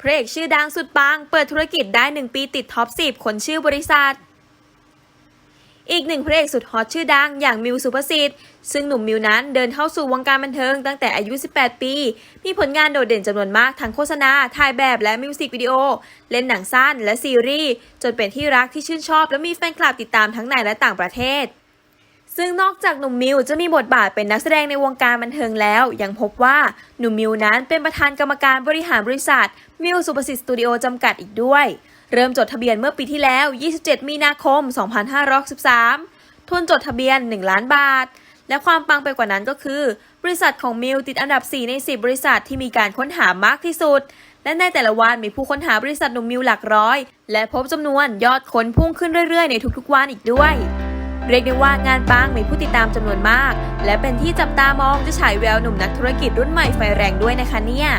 พระเอกชื่อดังสุดปัง เปิดธุรกิจได้ 1 ปีติดท็อป 10 คนชื่อบริษัท อีกหนึ่งพระเอกสุดฮอตชื่อดังอย่างมิวสุภสิทธิ์ ซึ่งหนุ่มมิวนั้นเดินเข้าสู่วงการบันเทิงตั้งแต่อายุ 18 ปี มีผลงานโดดเด่นจำนวนมากทั้งโฆษณา ถ่ายแบบและมิวสิกวิดีโอ เล่นหนังสั้นและซีรีส์ จนเป็นที่รักที่ชื่นชอบ และมีแฟนคลับติดตามทั้งในและต่างประเทศ ซึ่งนอกจากหนุ่มมิวจะมีบทบาทเป็นนักแสดงในวงการบันเทิงแล้ว ยังพบว่าหนุ่มมิวนั้นเป็นประธานกรรมการบริหารบริษัทมิวสุภสิทธิ์สตูดิโอจำกัดอีกด้วย เริ่มจดทะเบียนเมื่อปีที่แล้ว 27 มีนาคม 2513 ทุนจดทะเบียน 1 ล้านบาท และความปังไปกว่านั้นก็คือ บริษัทของมิวติดอันดับ 4 ใน 10 บริษัทที่มีการค้นหามากที่สุด และในแต่ละวันมีผู้ค้นหาบริษัทหนุ่มมิวหลักร้อย และพบจำนวนยอดค้นพุ่งขึ้นเรื่อยๆ ในทุกๆวันอีกด้วย เรียกได้ว่างานปังมีผู้ติดตามจำนวนมาก และเป็นที่จับตามองจะฉายแววหนุ่มนักธุรกิจรุ่นใหม่ไฟแรงด้วยนะคะเนี่ย